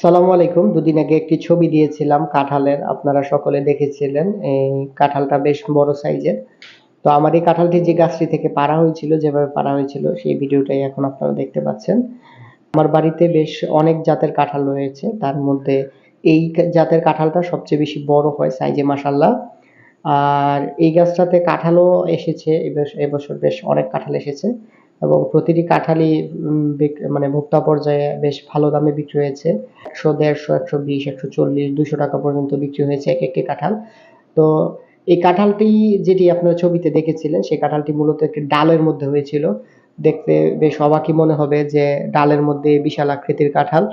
সালামু আলাইকুম। দুদিন আগে একটি ছবি দিয়েছিলাম কাঁঠালের। আপনারা সকলে দেখেছিলেন। এই কাঁঠালটা বেশ বড় সাইজের। তো আমার এই কাঁঠালটি যে গাছটি থেকে পাড়া হয়েছিল, যেভাবে পাড়া হয়েছিল, সেই ভিডিওটাই এখন আপনারা দেখতে পাচ্ছেন। আমার বাড়িতে বেশ অনেক জাতের কাঁঠাল রয়েছে। তার মধ্যে এই জাতের কাঁঠালটা সবচেয়ে বেশি বড় হয় সাইজে মাসাল্লাহ আর এই গাছটাতে কাঁঠালও এসেছে। এবছর বেশ অনেক কাঁঠাল এসেছে। এবং প্রতিটি কাঁঠালই মানে ভোক্তা পর্যায়ে বেশ ভালো দামে বিক্রি হয়েছে। একশো দেড়শো, একশো বিশ, একশো চল্লিশ, দুশো টাকা পর্যন্ত বিক্রি হয়েছে এক একটি কাঁঠাল। তো এই কাঁঠালটি যেটি আপনারা ছবিতে দেখেছিলেন, সেই কাঁঠালটি মূলত একটি ডালের মধ্যে হয়েছিল। দেখতে বেশ অবাকই মনে হবে যে ডালের মধ্যে বিশাল আকৃতির কাঁঠাল।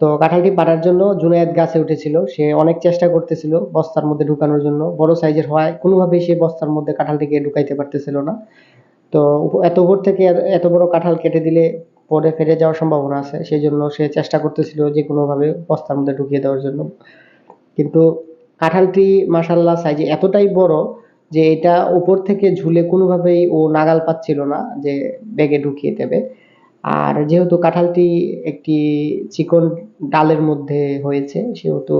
তো কাঁঠালটি পাড়ার জন্য জুনায়েদ গাছে উঠেছিল। সে অনেক চেষ্টা করতেছিল বস্তার মধ্যে ঢুকানোর জন্য। বড় সাইজের হওয়ায় কোনোভাবেই সে বস্তার মধ্যে কাঁঠালটিকে ঢুকাইতে পারতেছিল না। তো এত উপর থেকে এত বড় কাঁঠাল কেটে দিলে পরে ফেরে যাওয়ার সম্ভাবনা আছে। সেই জন্য সে চেষ্টা করতেছিল যে কোনোভাবে বস্তার মধ্যে ঢুকিয়ে দেওয়ার জন্য। কিন্তু কাঁঠালটি মাসাল্লাহ সাইজে এতটাই বড় যে এটা উপর থেকে ঝুলে কোনোভাবেই ও নাগাল পাচ্ছিল না যে ব্যাগে ঢুকিয়ে দেবে। আর যেহেতু কাঁঠালটি একটি চিকন ডালের মধ্যে হয়েছে, সেহেতু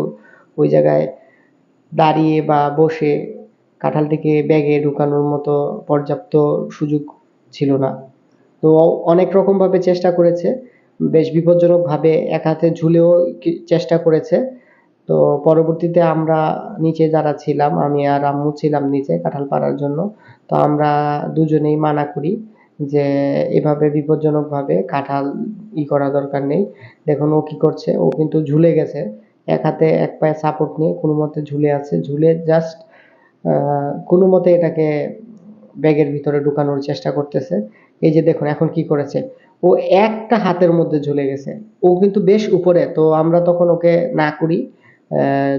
ওই জায়গায় দাঁড়িয়ে বা বসে কাঁঠালটিকে ব্যাগে ঢুকানোর মতো পর্যাপ্ত সুযোগ ছিল না। তো অনেক রকমভাবে চেষ্টা করেছে। বেশ বিপজ্জনকভাবে এক হাতে ঝুলেও চেষ্টা করেছে। তো পরবর্তীতে আমরা নিচে যারা ছিলাম, আমি আর আম্মু ছিলাম নিচে কাঁঠাল পাড়ার জন্য, তো আমরা দুজনেই মানা করি যে এভাবে বিপজ্জনকভাবে কাঁঠাল ই করা দরকার নেই। দেখুন ও কি করছে, ও কিন্তু ঝুলে গেছে। এক হাতে এক পায়ে সাপোর্ট নিয়ে কোনো মতে ঝুলে আছে। ঝুলে জাস্ট কোনো মতে এটাকে ব্যাগের ভিতরে ঢুকানোর চেষ্টা করতেছে। এই যে দেখুন, এখন কি করেছে? ও একটা হাতের মধ্যে ঝুলে গেছে। ও কিন্তু বেশ উপরে, তো আমরা তখন ওকে না করি।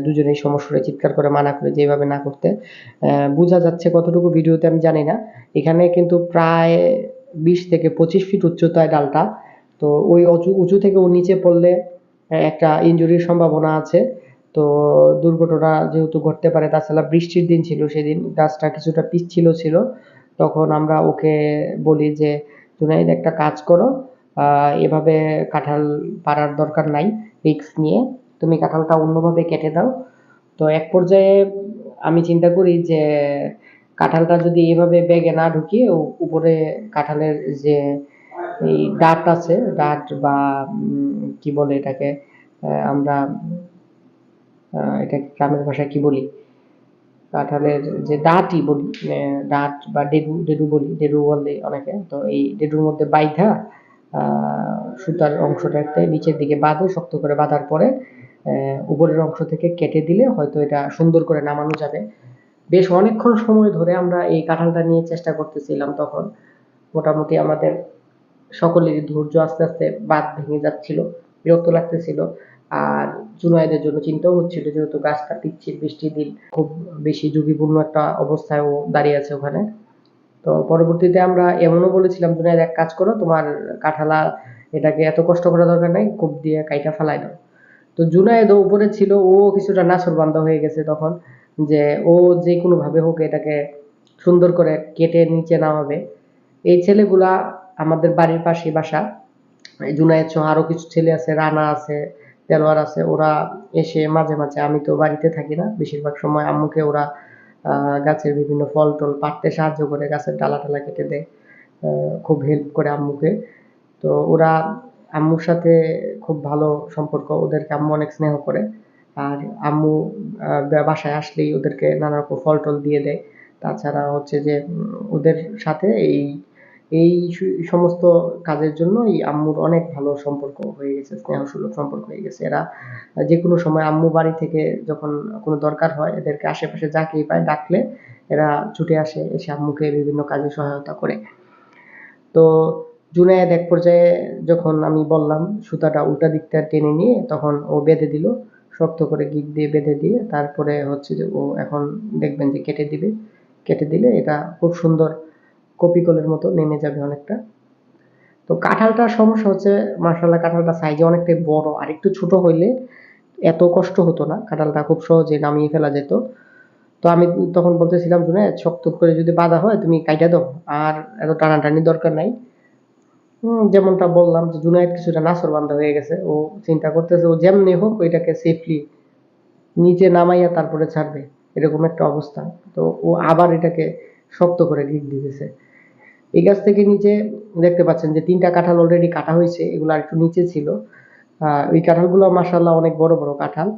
দুজনেই সমস্যাটা চিৎকার করে মানা করে যেভাবে না করতে। বোঝা যাচ্ছে কতটুকু ভিডিওতে আমি জানি না। এখানে কিন্তু প্রায় বিশ থেকে পঁচিশ ফিট উচ্চতায় ডালটা। তো ওই উঁচু থেকে ও নিচে পড়লে একটা ইঞ্জুরির সম্ভাবনা আছে। তো দুর্ঘটনা যেহেতু ঘটতে পারে, তাছাড়া বৃষ্টির দিন ছিল সেদিন, গাছটা কিছুটা পিচ্ছিল ছিল। তখন আমরা ওকে বলি যে জুনাইদ একটা কাজ করো এভাবে কাঁঠাল পাড়ার দরকার নাই রিক্স নিয়ে। তুমি কাঁঠালটা অন্যভাবে কেটে দাও। তো এক পর্যায়ে আমি চিন্তা করি যে, কাঁঠালটা যদি এভাবে ব্যাগে না ঢুকিয়ে উপরে কাঁঠালের যে এই ডাট আছে, ডাট বা কি বলে এটাকে আমরা এটা গ্রামের ভাষায় কি বলি? কাঁঠালের যে ডাঁটই বলি ডাঁট বা ডেডু ডেডু বলি, ডেডু বলে অনেকে। তো এই ডেডুর মধ্যে বাইধা সুতার অংশটাতে নিচের দিকে বাঁধে, শক্ত করে বাঁধার পরে উপরের অংশ থেকে কেটে দিলে হয়তো এটা সুন্দর করে নামানো যাবে। বেশ অনেকক্ষণ সময় ধরে আমরা এই কাঁঠালটা নিয়ে চেষ্টা করতেছিলাম তখন। মোটামুটি আমাদের সকলেরই ধৈর্য আস্তে আস্তে বাদ ভেঙে যাচ্ছিল, বিরক্ত লাগতেছিল। আর জুনায়েদের জন্য চিন্তাও হচ্ছিল যেহেতু গাছটা পিচ্ছিল বৃষ্টির দিন খুব বেশি ঝুঁকিপূর্ণ একটা অবস্থায় ও দাঁড়িয়ে আছে ওখানে। তো পরবর্তীতে আমরা এমনও বলেছিলাম, জুনায়েদ, এক কাজ করো, তোমার কাঁঠালা এটাকে এত কষ্ট করা দরকার নাই, কূপ দিয়ে কাইটা ফালাই দাও। তো জুনায়েদও উপরে ছিল, ও কিছুটা নাছর বান্ধা হয়ে গেছে তখন, যে ও যে কোনোভাবে হোক এটাকে সুন্দর করে কেটে নিচে নামাবে। এই ছেলেগুলা আমাদের বাড়ির পাশে বাসা। জুনায়েদ সহ আরও কিছু ছেলে আছে, রানা আছে দেলোয়ার আছে, ওরা এসে মাঝে মাঝে আমি তো বাড়িতে থাকি না, বেশিরভাগ সময় আম্মুকে ওরা গাছের বিভিন্ন ফল টল পাড়তে সাহায্য করে, গাছের ডালা টালা কেটে দেয় খুব হেল্প করে আম্মুকে। তো ওরা আম্মুর সাথে খুব ভালো সম্পর্ক, ওদেরকে আম্মু অনেক স্নেহ করে, আর আম্মু বাসায় আসলেই ওদেরকে নানা রকম ফল টল দিয়ে দেয়। তাছাড়া হচ্ছে যে ওদের সাথে এই এই সমস্ত কাজের জন্য এই আম্মুর অনেক ভালো সম্পর্ক হয়ে গেছে, স্নেহসুলভ সম্পর্ক হয়ে গেছে। এরা যে কোনো সময় আম্মু বাড়ি থেকে যখন কোনো দরকার হয়, এদেরকে আশেপাশে যাকেই পায় ডাকলে এরা ছুটে আসে, এসে আম্মুকে বিভিন্ন কাজে সহায়তা করে। তো জুনায়েদ এক পর্যায়ে যখন আমি বললাম, সুতাটা উল্টা দিকটা টেনে নিয়ে তখন ও বেঁধে দিল, শক্ত করে গিট দিয়ে বেঁধে দিয়ে তারপরে হচ্ছে যে ও এখন দেখবেন যে কেটে দিবে, কেটে দিলে এটা খুব সুন্দর কপি কলের মতো নেমে যাবে অনেকটা। তো কাঁঠালটার সমস্যা হচ্ছে মার্শাল্লাহ কাঁঠালটা সাইজে অনেকটাই বড়। আর একটু ছোট হইলে এত কষ্ট হতো না, কাঁঠালটা খুব সহজে নামিয়ে ফেলা যেত। তো আমি তখন বলতেছিলাম, শুনে, শক্ত করে যদি বাধা হয়, তুমি কাইটা দাও। আর এত টানাটানি দরকার নাই। যেমনটা বললাম যে জুনায়েদ কিছুটা নাসর বান্দা হয়ে গেছে। ও চিন্তা করতেছে, ও যেমনি হোক, ওইটাকে সেফলি নিচে নামাইয়া তারপরে ছাড়বে। এরকম একটা অবস্থা। তো ও আবার এটাকে শক্ত করে গিট দিতেছে। এই গাছ থেকে নিচে দেখতে পাচ্ছেন যে তিনটা কাঁঠাল অলরেডি কাটা হয়েছে, এগুলো আর একটু নিচে ছিল। ওই কাঁঠালগুলো মাসাল্লাহ অনেক বড় বড় কাঁঠাল।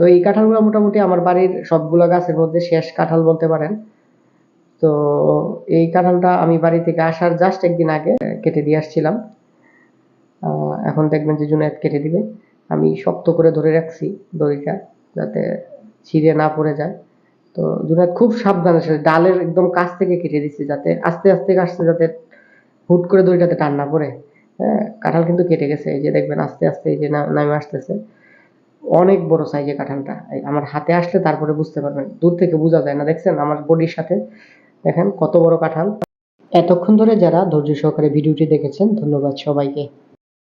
তো এই কাঁঠালগুলো মোটামুটি আমার বাড়ির সবগুলো গাছের মধ্যে শেষ কাঁঠাল বলতে পারেন। তো এই কাঁঠালটা আমি বাড়ি থেকে আসার জাস্ট একদিন আগে কেটে দিয়ে আসছিলাম। এখন দেখবেন যে জুনায়েদ কেটে দিবে। আমি শক্ত করে ধরে রাখছি দড়িটা যাতে ছিঁড়ে না পড়ে যায়। তো জুনায়েদ খুব সাবধানে সে ডালের একদম কাছ থেকে কেটে দিচ্ছে যাতে, আস্তে আস্তে কাটছে যাতে হুট করে দড়িটাতে টান না পড়ে। হ্যাঁ কাঁঠাল কিন্তু কেটে গেছে, এই যে দেখবেন আস্তে আস্তে এই যে নামে আসতেছে। অনেক বড় সাইজের কাঁঠালটা। আমার হাতে আসলে তারপরে বুঝতে পারবেন, দূর থেকে বোঝা যায় না। দেখছেন আমার বডির সাথে, দেখেন কত বড় কাঁঠাল। এতক্ষণ ধরে যারা ধৈর্য সহকারে ভিডিওটি দেখেছেন, ধন্যবাদ সবাইকে।